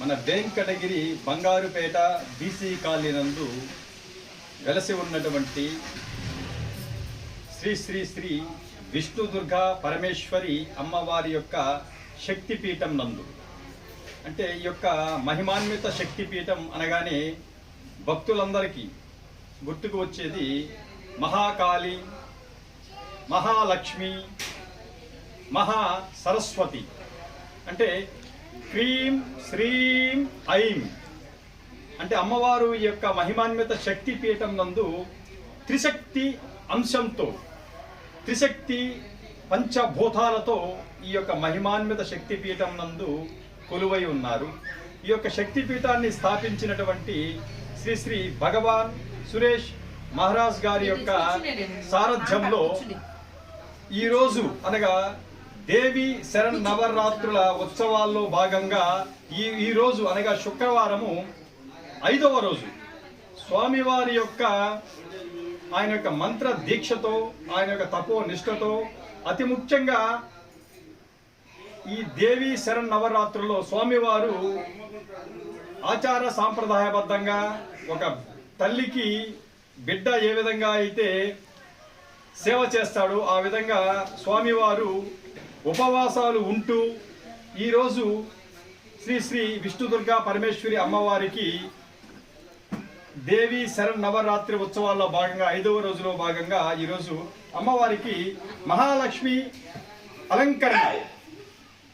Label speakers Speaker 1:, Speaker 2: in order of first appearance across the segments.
Speaker 1: మన Venkatagiri Bangarupet BC colony నందు వెలసి ఉన్నటువంటి శ్రీ శ్రీ శ్రీ విష్ణు దుర్గా పరమేశ్వరి అమ్మవారి యొక్క శక్తిపీఠం నందు. అంటే ఈ యొక్క మహిమాన్విత శక్తిపీఠం అనగానే భక్తులందరికీ గుర్తుకు వచ్చేది మహాకాళి మహాలక్ష్మి మహా సరస్వతి. అంటే క్రీం శ్రీం ఐం. అంటే అమ్మవారు ఈ యొక్క మహిమాన్విత శక్తి పీఠం నందు త్రిశక్తి అంశంతో త్రిశక్తి పంచభూతాలతో ఈ యొక్క మహిమాన్విత శక్తి పీఠం నందు కొలువై ఉన్నారు. ఈ యొక్క శక్తి పీఠాన్ని స్థాపించినటువంటి శ్రీ శ్రీ భగవాన్ సురేష్ మహారాజ్ గారి యొక్క సారథ్యంలో ఈ రోజు అనగా దేవి శరణ్ నవరాత్రుల ఉత్సవాల్లో భాగంగా ఈ ఈ రోజు అనగా శుక్రవారము ఐదవ రోజు. స్వామివారి యొక్క ఆయన యొక్క మంత్ర దీక్షతో ఆయన యొక్క తపో నిష్ఠతో అతి ముఖ్యంగా ఈ దేవి శరణ్ నవరాత్రుల్లో స్వామివారు ఆచార సాంప్రదాయబద్ధంగా ఒక తల్లికి బిడ్డ ఏ విధంగా అయితే సేవ చేస్తాడు ఆ విధంగా స్వామివారు ఉపవాసాలు ఉంటూ ఈరోజు శ్రీ శ్రీ విష్ణుదుర్గ పరమేశ్వరి అమ్మవారికి దేవి శరణ్ నవరాత్రి ఉత్సవాల్లో భాగంగా ఐదవ రోజులో భాగంగా ఈరోజు అమ్మవారికి మహాలక్ష్మి అలంకరణ.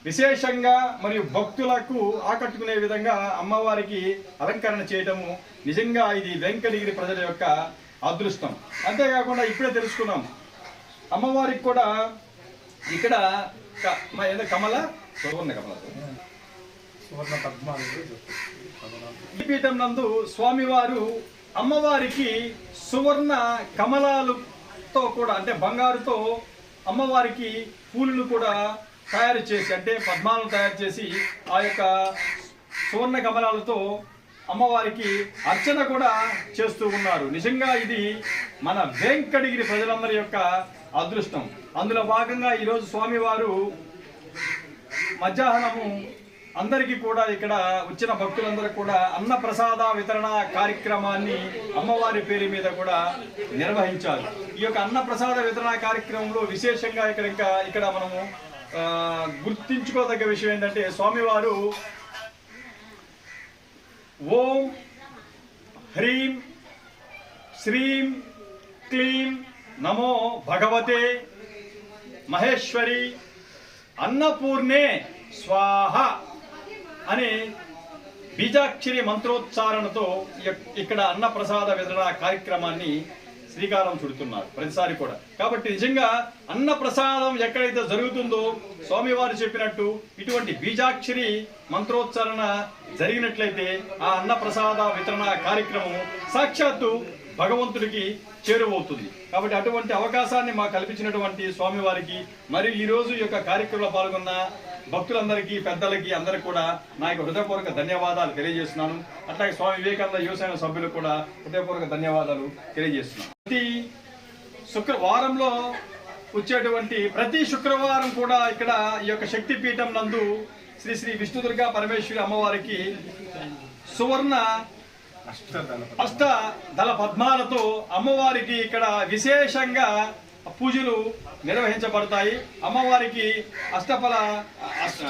Speaker 1: విశేషంగా మరియు భక్తులకు ఆకట్టుకునే విధంగా అమ్మవారికి అలంకరణ చేయడము నిజంగా ఇది వెంకటగిరి ప్రజల యొక్క అదృష్టం. అంతేకాకుండా ఇప్పుడే తెలుసుకున్నాం అమ్మవారికి కూడా ఇక్కడ మ- ఏదో కమల సువర్ణ కమల.
Speaker 2: సువర్ణ పద్మాలు
Speaker 1: ఈ పీఠం నందు స్వామివారు అమ్మవారికి సువర్ణ కమలాలతో కూడా అంటే బంగారుతో అమ్మవారికి పూలను కూడా తయారు చేసి అంటే పద్మాలను తయారు చేసి ఆ యొక్క సువర్ణ కమలాలతో అమ్మవారికి అర్చన కూడా చేస్తూ ఉన్నారు. నిజంగా ఇది మన వెంకటగిరి ప్రజలందరి యొక్క అదృష్టం. అందులో భాగంగా ఈరోజు స్వామివారు మధ్యాహ్నము అందరికీ కూడా ఇక్కడ వచ్చిన భక్తులందరూ కూడా అన్న ప్రసాద వితరణ కార్యక్రమాన్ని అమ్మవారి పేరు మీద కూడా నిర్వహించారు. ఈ యొక్క అన్న ప్రసాద వితరణ కార్యక్రమంలో విశేషంగా ఇక్కడ ఇంకా ఇక్కడ మనము గుర్తించుకోదగ్గ విషయం ఏంటంటే స్వామివారు ఓం హ్రీం శ్రీం క్లీం నమో భగవతే మహేశ్వరి అన్నపూర్ణే స్వాహ అనే బీజాక్షరి మంత్రోచ్చారణతో ఇక్కడ అన్నప్రసాద వితరణ కార్యక్రమాన్ని శ్రీకారం చుడుతున్నారు ప్రతిసారి కూడా. కాబట్టి నిజంగా అన్న ప్రసాదం ఎక్కడైతే జరుగుతుందో స్వామివారు చెప్పినట్టు ఇటువంటి బీజాక్షరి మంత్రోచ్చారణ జరిగినట్లయితే ఆ అన్న ప్రసాద వితరణ కార్యక్రమం సాక్షాత్తు భగవంతుడికి చేరువవుతుంది. కాబట్టి అటువంటి అవకాశాన్ని మాకు కల్పించినటువంటి స్వామివారికి మరియు ఈరోజు ఈ యొక్క కార్యక్రమంలో పాల్గొన్న భక్తులందరికీ పెద్దలకి అందరికి కూడా నా యొక్క హృదయపూర్వక ధన్యవాదాలు తెలియజేస్తున్నాను. అట్లాగే స్వామి వివేకానంద యువసేన సభ్యులకు కూడా హృదయపూర్వక ధన్యవాదాలు తెలియజేస్తున్నాను. ప్రతి శుక్రవారంలో వచ్చేటువంటి ప్రతి శుక్రవారం కూడా ఇక్కడ ఈ యొక్క శక్తి పీఠం నందు శ్రీ శ్రీ విష్ణుదుర్గ పరమేశ్వరి అమ్మవారికి సువర్ణ అష్ట దళ పద్మాలతో అమ్మవారికి ఇక్కడ విశేషంగా పూజలు నిర్వహించబడతాయి. అమ్మవారికి అష్టఫల అష్ట-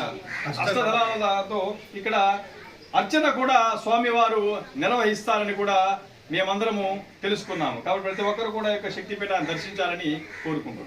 Speaker 1: ఇక్కడ అర్చన కూడా స్వామివారు నిర్వహిస్తారని కూడా మేమందరము తెలుసుకున్నాము. కాబట్టి ప్రతి ఒక్కరు కూడా యొక్క శక్తిపీఠాన్ని దర్శించాలని కోరుకుంటున్నాం.